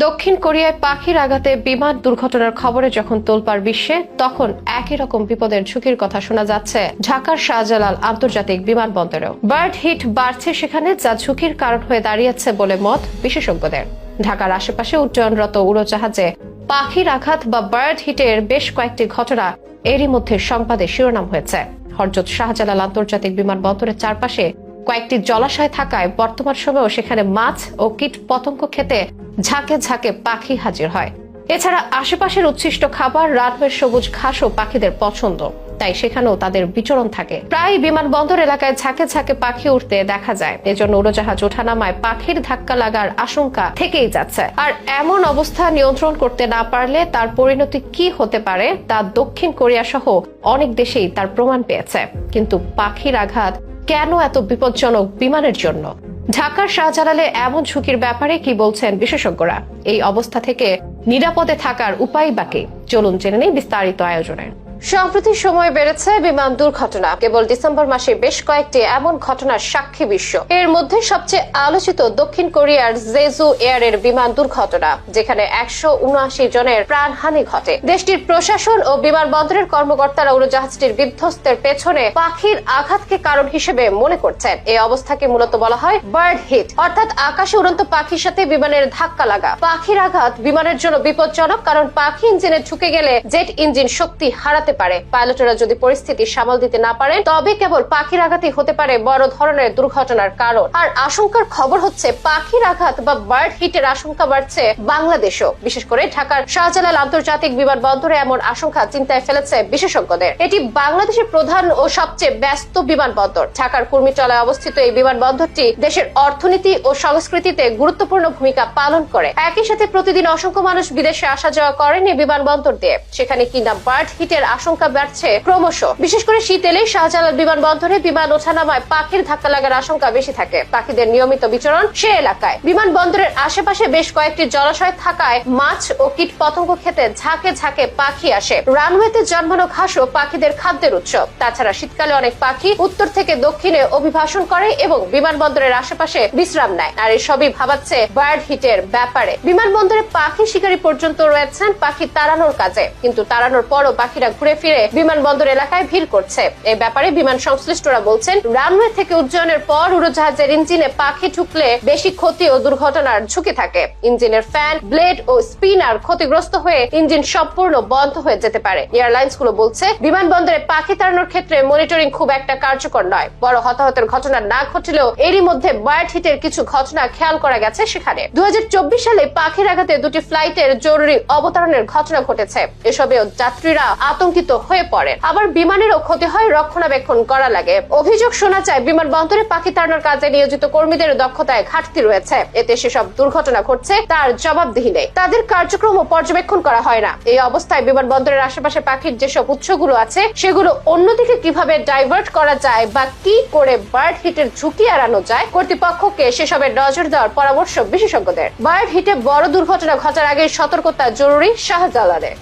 দক্ষিণ কোরিয়ায় পাখির আঘাতে বিমান দুর্ঘটনার খবরে যখন তোলপাড় বিশ্বে, তখন একই রকম বিপদের ঝুঁকির কথা শোনা যাচ্ছে ঢাকার শাহজালাল আন্তর্জাতিক বিমানবন্দরেও। বার্ড হিট বাড়ছে সেখানে, যা ঝুঁকির কারণ হয়ে দাঁড়িয়েছে বলে মত বিশেষজ্ঞদের। ঢাকার আশেপাশে উড্ডয়নরত উড়োজাহাজে পাখির আঘাত বা বার্ড হিটের বেশ কয়েকটি ঘটনা এরই মধ্যে সংবাদে শিরোনাম হয়েছে। হরজত শাহজালাল আন্তর্জাতিক বিমানবন্দরের চারপাশে কয়েকটি জলাশয় থাকায় বর্তমান সময়েও সেখানে মাছ ও কীট পতঙ্গ খেতে ঝাঁকে ঝাঁকে পাখি হাজির হয়। এছাড়া আশেপাশের উচ্ছিষ্ট খাবার রানওয়ের সবুজ ঘাসও পাখিদের পছন্দ। তাই সেখানেও তাদের বিচরণ থাকে। প্রায় বিমানবন্দর এলাকায় ঝাঁকে ঝাঁকে পাখি উঠতে দেখা যায়। এজন্য উড়োজাহাজ ওঠানামায় পাখির ধাক্কা লাগার আশঙ্কা থেকেই যাচ্ছে। আর এমন অবস্থা নিয়ন্ত্রণ করতে না পারলে তার পরিণতি কি হতে পারে তা দক্ষিণ কোরিয়া সহ অনেক দেশেই তার প্রমাণ পেয়েছে। কিন্তু পাখির আঘাত কেন এত বিপজ্জনক বিমানের জন্য? ঢাকার শাহজালালে এমন ঝুঁকির ব্যাপারে কি বলছেন বিশেষজ্ঞরা? এই অবস্থা থেকে নিরাপদে থাকার উপায় বাকি চলুন জেনে নেই বিস্তারিত আয়োজনে সম্প্রতি সময় বেড়েছে বিমান দুর্ঘটনা। কেবল ডিসেম্বর মাসে বেশ কয়েকটি এমন ঘটনার সাক্ষী বিশ্ব। এর মধ্যে সবচেয়ে আলোচিত দক্ষিণ কোরিয়ার জেজু এয়ারের বিমান দুর্ঘটনা, যেখানে একশো উনআশি জনের প্রাণহানি ঘটে। দেশটির প্রশাসন ও বিমানবন্দরের কর্মকর্তারা উড়োজাহাজটির বিধ্বস্তের পেছনে পাখির আঘাতকে কারণ হিসেবে মনে করছেন। এই অবস্থাকে মূলত বলা হয় বার্ড হিট। অর্থাৎ আকাশে উড়ন্ত পাখির সাথে বিমানের ধাক্কা লাগা। পাখির আঘাত বিমানের জন্য বিপজ্জনক, কারণ পাখি ইঞ্জিনে ঢুকে গেলে জেট ইঞ্জিন শক্তি হারাতে পারে। পাইলটেরা যদি পরিস্থিতি সামাল দিতে না পারেন, তবে কেবল পাখির আঘাতই হতে পারে বড় ধরনের দুর্ঘটনার কারণ। আর আশঙ্কার খবর হচ্ছে, পাখির আঘাত বা বার্ড হিটের আশঙ্কা বাড়ছে বাংলাদেশও। বিশেষ করে ঢাকার শাহজালাল আন্তর্জাতিক বিমানবন্দরে এমন আশঙ্কা চিন্তায় ফেলেছে বিশেষজ্ঞদের। এটি বাংলাদেশের প্রধান ও সবচেয়ে ব্যস্ত বিমানবন্দর। ঢাকার কুর্মিটলায় অবস্থিত এই বিমানবন্দরটি দেশের অর্থনীতি ও সংস্কৃতিতে গুরুত্বপূর্ণ ভূমিকা পালন করে। একই সাথে প্রতিদিন অসংখ্য মানুষ বিদেশে আসা যাওয়া করেন এই বিমানবন্দর দিয়ে। সেখানে কিনা বার্ড হিটের আশঙ্কা বাড়ছে ক্রমশ। বিশেষ করে শীত এলেই শাহজালাল বিমানবন্দরে বিমান ওঠানামায় পাখির ধাক্কা লাগার আশঙ্কা বেশি থাকে। পাখিদের নিয়মিত বিচরণ সে এলাকায়। বিমানবন্দরের আশেপাশে বেশ কয়েকটি জলাশয় থাকায় মাছ ও কীট পতঙ্গ খেতে ঝাঁকে ঝাঁকে পাখি আসে। রানওয়েতে জন্মানো ঘাসও পাখিদের খাদ্যের উৎস। তাছাড়া শীতকালে অনেক পাখি উত্তর থেকে দক্ষিণে অভিবাসন করে এবং বিমানবন্দরের আশেপাশে বিশ্রাম নেয়। আর এসবই ভাবাচ্ছে বার্ড হিটের ব্যাপারে। বিমানবন্দরে পাখি শিকারী পর্যন্ত রয়েছেন পাখি তাড়ানোর কাজে। কিন্তু তাড়ানোর পরও পাখিরা ঘুরে ফিরে বিমানবন্দর এলাকায় ভিড় করছে। এই ব্যাপারে বিমান সংশ্লিষ্টরা বলছেন, রানওয়ে থেকে উজ্জয়নের পর উড়োজাহাজের ইঞ্জিনে পাখি ঢুকলে বেশি ক্ষতি ও দুর্ঘটনার ঝুঁকি থাকে। ইঞ্জিনের ফ্যান, ব্লেড ও স্পিনার ক্ষতিগ্রস্ত হয়ে ইঞ্জিন সম্পূর্ণ বন্ধ হয়ে যেতে পারে। এয়ারলাইন্সগুলো বলছে, বিমানবন্দরে পাখি তাড়ানোর ক্ষেত্রে মনিটরিং খুব একটা কার্যকর নয়। বড় হতাহতের ঘটনা না ঘটলেও এরই মধ্যে বার্ড হিটের কিছু ঘটনা খেয়াল করা গেছে সেখানে। দু হাজার চব্বিশ সালে পাখির আঘাতে দুটি ফ্লাইটের জরুরি অবতরণের ঘটনা ঘটেছে। এসবেও যাত্রীরা আতঙ্কিত হয়ে পড়েন আবার বিমানেরও ক্ষতি হয়, রক্ষণাবেক্ষণ করা লাগে। অভিযোগ শোনা যায় বিমানবন্দরে পাখি তাড়ানোর কাজে নিয়োজিত কর্মীদের দক্ষতায় ঘাটতি রয়েছে। এতে সেসব দুর্ঘটনা ঘটছে, তার জবাবদিহি নেই। তাদের কার্যক্রম পর্যবেক্ষণ করা হয় না। এই অবস্থায় বিমানবন্দরের আশেপাশে পাখির যেসব উৎসগুলো আছে, সেগুলো অন্যদিকে কীভাবে ডাইভার্ট করা যায় বা কি করে বার্ড হিটের ঝুঁকি এড়ানো যায়, কর্তৃপক্ষকে সেসবের নজর দেওয়ার পরামর্শ বিশেষজ্ঞদের। বার্ড হিটে বড় দুর্ঘটনা ঘটার আগে সতর্কতা জরুরি শাহজালালে